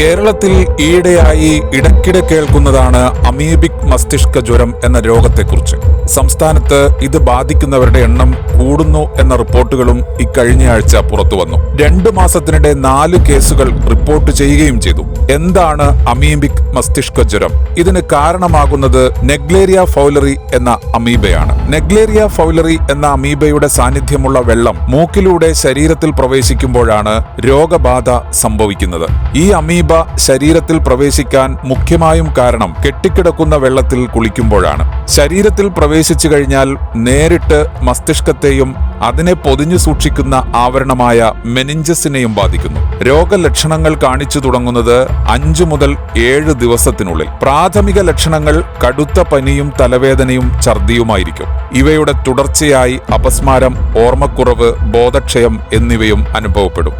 കേരളത്തിൽ ഈയിടെയായി ഇടയ്ക്കിടെ കേൾക്കുന്നതാണ് അമീബിക് മസ്തിഷ്ക ജ്വരം എന്ന രോഗത്തെക്കുറിച്ച്. സംസ്ഥാനത്ത് ഇത് ബാധിക്കുന്നവരുടെ എണ്ണം കൂടുന്നു എന്ന റിപ്പോർട്ടുകളും ഇക്കഴിഞ്ഞയാഴ്ച പുറത്തുവന്നു രണ്ടു മാസത്തിനിടെ നാല് കേസുകൾ റിപ്പോർട്ട് ചെയ്യുകയും ചെയ്തു. എന്താണ് അമീബിക് മസ്തിഷ്ക ജ്വരം? ഇതിന് കാരണമാകുന്നത് നെഗ്ലേരിയ ഫൗലറി എന്ന അമീബയാണ്. നെഗ്ലേരിയ ഫൗലറി എന്ന അമീബയുടെ സാന്നിധ്യമുള്ള വെള്ളം മൂക്കിലൂടെ ശരീരത്തിൽ പ്രവേശിക്കുമ്പോഴാണ് രോഗബാധ സംഭവിക്കുന്നത്. ഈ അമീബ ശരീരത്തിൽ പ്രവേശിക്കാൻ മുഖ്യമായും കാരണം കെട്ടിക്കിടക്കുന്ന വെള്ളത്തിൽ കുളിക്കുമ്പോഴാണ്. ശരീരത്തിൽ പ്രവേശിച്ചു കഴിഞ്ഞാൽ നേരിട്ട് മസ്തിഷ്കത്തെയും അതിനെ പൊതിഞ്ഞു സൂക്ഷിക്കുന്ന ആവരണമായ മെനിഞ്ചസിനെയും ബാധിക്കുന്നു. രോഗലക്ഷണങ്ങൾ കാണിച്ചു തുടങ്ങുന്നത് അഞ്ചു മുതൽ ഏഴ് ദിവസത്തിനുള്ളിൽ. പ്രാഥമിക ലക്ഷണങ്ങൾ കടുത്ത പനിയും തലവേദനയും ഛർദിയുമായിരിക്കും. ഇവയുടെ തുടർച്ചയായി അപസ്മാരം ഓർമ്മക്കുറവ് ബോധക്ഷയം എന്നിവയും അനുഭവപ്പെടും.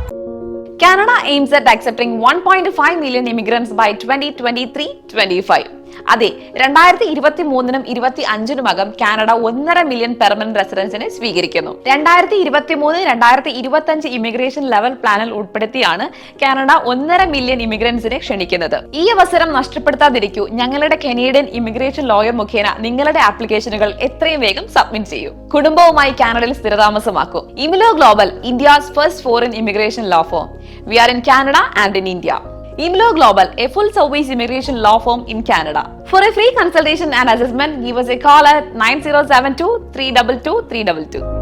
Canada aims at accepting 1.5 million immigrants by 2023-25. അതെ രണ്ടായിരത്തി ഇരുപത്തി മൂന്നിനും ഇരുപത്തി അഞ്ചിനുമകം കാനഡ ഒന്നര മില്യൺ പെർമനന്റ് റെസിഡൻസിനെ സ്വീകരിക്കുന്നു. രണ്ടായിരത്തി ഇരുപത്തി മൂന്ന് രണ്ടായിരത്തി ഇരുപത്തി അഞ്ച് ഇമിഗ്രേഷൻ ലെവൽ പ്ലാനിൽ ഉൾപ്പെടുത്തിയാണ് കാനഡ ഒന്നര മില്യൺ ഇമിഗ്രൻസിനെ ക്ഷണിക്കുന്നത്. ഈ അവസരം നഷ്ടപ്പെടുത്താതിരിക്കൂ. ഞങ്ങളുടെ കനേഡിയൻ ഇമിഗ്രേഷൻ ലോയർ മുഖേന നിങ്ങളുടെ ആപ്ലിക്കേഷനുകൾ എത്രയും വേഗം സബ്മിറ്റ് ചെയ്യൂ. കുടുംബവുമായി കാനഡയിൽ സ്ഥിരതാമസമാക്കൂ. Imlo global India's first foreign immigration law firm we are in Canada and in India Imlo Global, a full service immigration law firm in Canada. For a free consultation and assessment, give us a call at 9072 322 322.